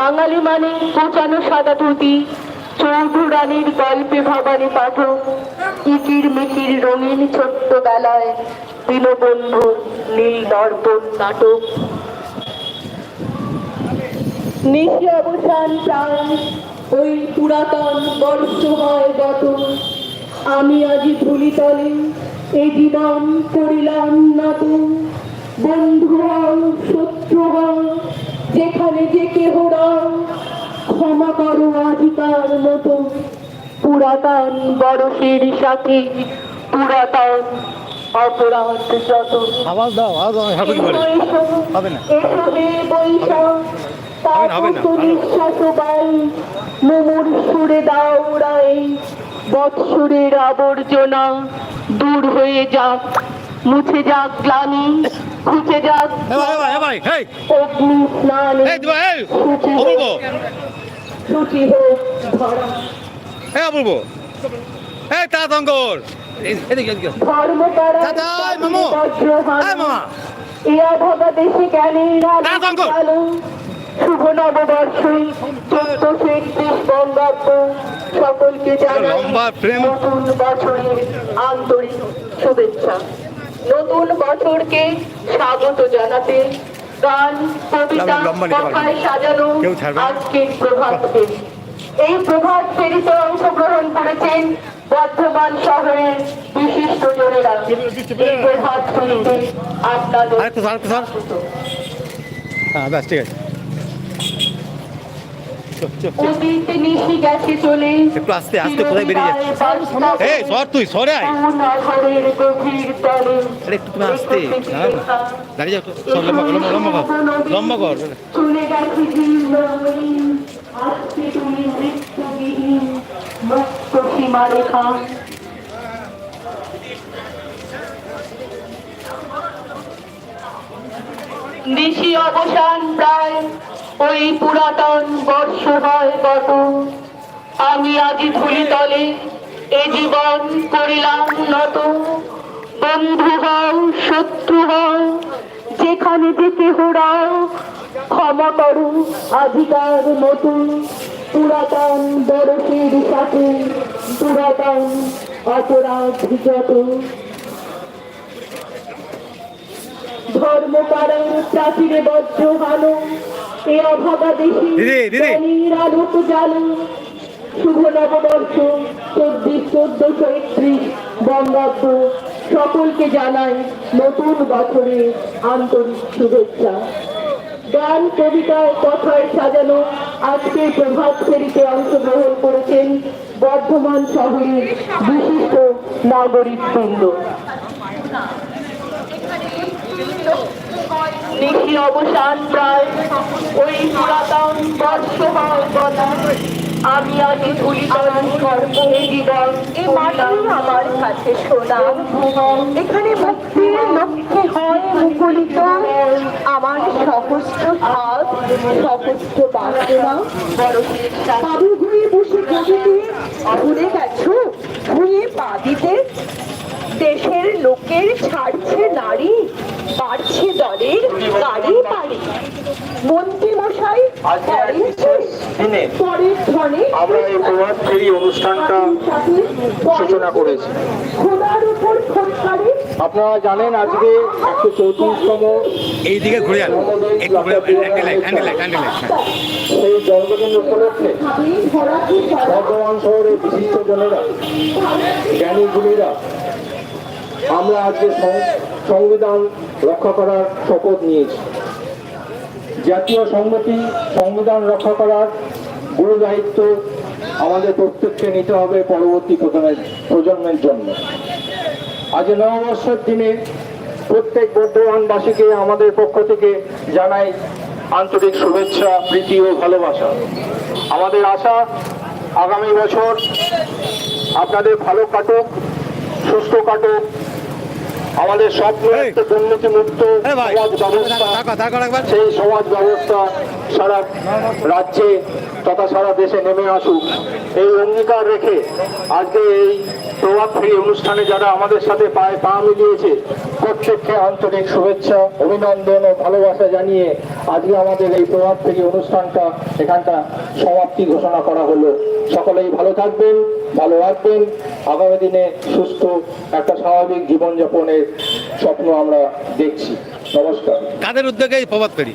বাঙালি মানে কোচানো সাদা ধুতি চৌধুরানীর গল্পে ভবানী পাঠক ইকির মিকির রঙিন ছোট্ট বেলায় দীনবন্ধু নীল দর্পণ নাটক। নিশি অবসান প্রাণ, ওই পুরাতন বর্ষ হয় গত আমি আজি ধুলিতলে এই জীবন করিলাম নত বন্ধু হও, শত্রু হও যেখানে যে কেহ ক্ষমা করো আজিকার মতো। পুরাতন বরফের সাথে পুরাতন অপরাধ যত। আওয়াজ দাও আওয়াজ দাও হবে কি করে হবে না। হবে না, হবে না, মোমর সুরে দাওড়াই। বৎসরের আবর্জনা দূর হয়ে যাক মুছে যাক গ্লানি। খুঁজে হেই অগ্নি স্নানে শুচি হোক ধরা। অপূর্ব এই তা শুভ নববর্ষ চোদ্দশো একত্রিশ বঙ্গাব্দ। সকলকে জানাই। নতুন বছরের আন্তরিক শুভেচ্ছা। নতুন বছরকে স্বাগত জানাতে গান কবিতা। কথায় সাজানো। আজকের প্রভাতকে এই প্রভাত ফেরিতে অংশগ্রহণ করেছেন বর্ধমান শহরের বিশিষ্ট জনেরা। এই প্রভাত ফেরিতে আপনাদের হ্যাঁ ব্যাস ঠিক আছে। একটু আস্তে, আস্তে কোথায় বেরিয়ে যাচ্ছিস? এই সর তুই সরে আয়। আরে একটু তুমি আস্তে। দাঁড়িয়ে যাও সর, লম্বা কর লম্বা লম্বা কর লম্বা কর। নিশি অবসান প্রায় ওই পুরাতন বর্ষ হয় গত আমি আজি ধুলিতলে এ জীবন করিলাম নত। বন্ধু হও, শত্রু হও, যেখানে যে কেহ রাও, ক্ষমা করু, অধিকার মতো। পুরাতন বরফের সাথে পুরাতন অপরাধ যত ধর্ম কারণ প্রাচীরে বজ্র হানো এ অভাগা দেশে দিদি, দিদি। জ্ঞানীর আলোক জালো। শুভ নববর্ষ চব্বিশ চোদ্দশো একত্রিশ বঙ্গাব্দ। সকলকে জানাই নতুন বছরে আন্তরিক শুভেচ্ছা। গান কবিতায় কথায় সাজানো আজকের প্রভাত ফেরিতে অংশগ্রহণ করেছেন বর্ধমান শহরের বিশিষ্ট নাগরিক বৃন্দ নিশি অবসান প্রায়। ওই পুরাতন বর্ষ বলা আমি মাটি আমার কাছে সোনা। এখানে মুক্তির লক্ষ্যে হয় মুকুলিত আমার সহস্র ভাব সহস্র বাসনা। বরফের ঘুরে বসে ভুলে গেছো? ভুঁয়ে পা দিতে। দেশের লোকের ছাড়ছে নারী বাড়ছে দলের গাড়ি বাড়ি। মন্ত্রী মশাই পরের ধনে আমরা এই প্রভাত ফেরি অনুষ্ঠানটা সূচনা করেছি। খোদার উপর খোঁজকারে আপনারা জানেন আজকে একশো চৌত্রিশতম এইদিকে ঘুরে ঘুরে অ্যান্ডেল অ্যান্ডেল অ্যান্ডেল সেই জন্মদিন উপলক্ষে বর্ধমান শহরের বিশিষ্ট জনেরা জ্ঞানী গুণীরা আমরা আজকে সংবিধান রক্ষা করার শপথ নিয়েছি। জাতীয় সংহতি, সংবিধান রক্ষা করার গুরু দায়িত্ব আমাদের প্রত্যেককে নিতে হবে পরবর্তী প্রজন্মের জন্য। আজ নববর্ষের দিনে প্রত্যেক বর্ধমানবাসীকে আমাদের পক্ষ থেকে জানাই আন্তরিক শুভেচ্ছা, প্রীতি ও ভালোবাসা। আমাদের আশা, আগামী বছর আপনাদের ভালো কাটুক, সুস্থ কাটুক আমাদের স্বপ্ন। একটা দুর্নীতি মুক্ত সমাজ ব্যবস্থা সেই সমাজ ব্যবস্থা সারা রাজ্যে তথা সারা দেশে নেমে আসুক এই অঙ্গীকার রেখে আজকে এই প্রভাত ফেরি অনুষ্ঠানে যারা আমাদের সাথে পায়ে পা মিলিয়েছে প্রত্যেককে আন্তরিক শুভেচ্ছা অভিনন্দন ও ভালোবাসা জানিয়ে আজকে আমাদের এই প্রভাত ফেরি অনুষ্ঠানটা এখানটা সমাপ্তি ঘোষণা করা হলো। সকলেই ভালো থাকবেন ভালো রাখবেন আগামী দিনে সুস্থ একটা স্বাভাবিক জীবনযাপনের স্বপ্ন আমরা দেখছি। নমস্কার। কাদের উদ্যোগে এই প্রভাত ফেরি?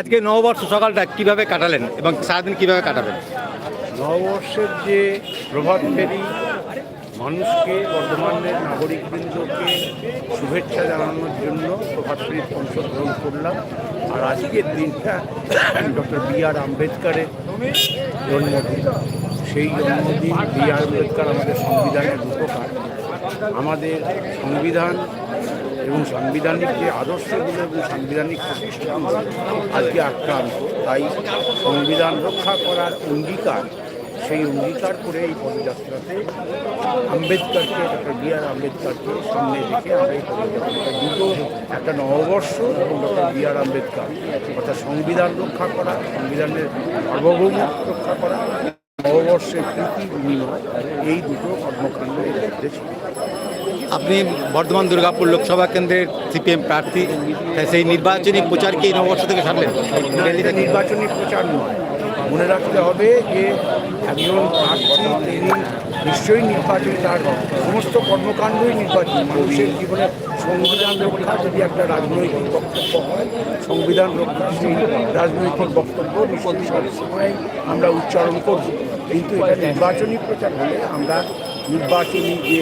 আজকে নববর্ষ সকালটা কীভাবে কাটালেন এবং সারাদিন কীভাবে কাটাবেন? নববর্ষের যে প্রভাত ফেরি, মানুষকে, বর্ধমানের নাগরিকবৃন্দকে শুভেচ্ছা জানানোর জন্য প্রভাত ফেরির অংশগ্রহণ করলাম। আর আজকের দিনটা ডক্টর বি আর আম্বেদকারের জন্মদিন। সেই জন্মদিন বি আর আম্বেদকর আমাদের সংবিধানের রূপকার। আমাদের সংবিধান এবং সাংবিধানিক যে আদর্শগুলো এবং সাংবিধানিক প্রতিষ্ঠানগুলো আজকে আক্রান্ত, তাই সংবিধান রক্ষা করার অঙ্গীকার, সেই অঙ্গীকার করে এই পদযাত্রাতে আম্বেদকরকে, ডক্টর বি আর আম্বেদকারকে সামনে রেখে আমরা এই পদযাত্রাটা দুটো একটা নববর্ষ এবং ডক্টর বি আর আম্বেদকর, অর্থাৎ সংবিধান রক্ষা করা, সংবিধানের সার্বভৌমত্ব রক্ষা করা, নববর্ষের প্রীতি বিনিময়, এই দুটো কর্মকাণ্ড এর মধ্যে ছিল। আপনি বর্ধমান দুর্গাপুর লোকসভা কেন্দ্রের সিপিএম প্রার্থী সেই নির্বাচনী প্রচার কি এই নববর্ষ থেকে সারলেন। না, এটা নির্বাচনী প্রচার নয়। মনে রাখতে হবে যে একজন প্রার্থী তিনি নিশ্চয়ই নির্বাচনী তার সমস্ত কর্মকাণ্ডই নির্বাচনী মানুষের জীবনে সংবিধান রক্ষা যদি একটা রাজনৈতিক বক্তব্য হয় সংবিধান রক্ষা রাজনৈতিক বক্তব্য নিশ্চয়ই সবসময় আমরা উচ্চারণ করব। কিন্তু এটা নির্বাচনী প্রচার হলে আমরা নির্বাচনী যে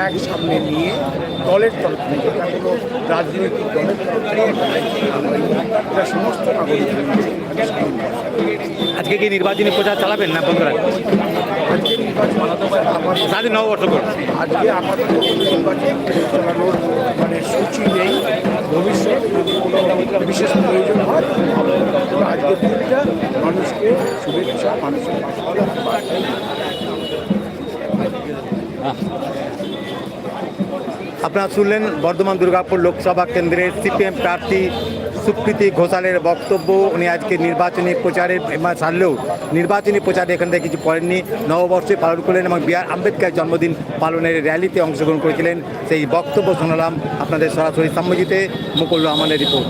এক সামনে নিয়ে দলের তরফ থেকে এটা কোনো রাজনৈতিক দলের তরফ এটা সমস্ত নাগরিক আজকে কি নির্বাচনী প্রচার চালাবেন না বন্ধুরা? আজকে নির্বাচন আজকে আপাতত নির্বাচন চালানোর মানে সূচি নেই ভবিষ্যৎ যদি কোনো বিশেষ প্রয়োজন হয় তবে আজকের দিনটা মানুষকে শুভেচ্ছা মানুষের পাশে আপনারা শুনলেন বর্ধমান দুর্গাপুর লোকসভা কেন্দ্রের সিপিএম প্রার্থী সুপ্রীতি ঘোষালের বক্তব্য। উনি আজকে নির্বাচনী প্রচারে সারলেও নির্বাচনী প্রচারে এখান থেকে কিছু করেননি। নববর্ষে পালন করলেন এবং বি আর আম্বেদকর জন্মদিন পালনের র্যালিতে অংশগ্রহণ করেছিলেন। সেই বক্তব্য শোনালাম আপনাদের সরাসরি সম্মতিতে মুকুল রহমানের রিপোর্ট।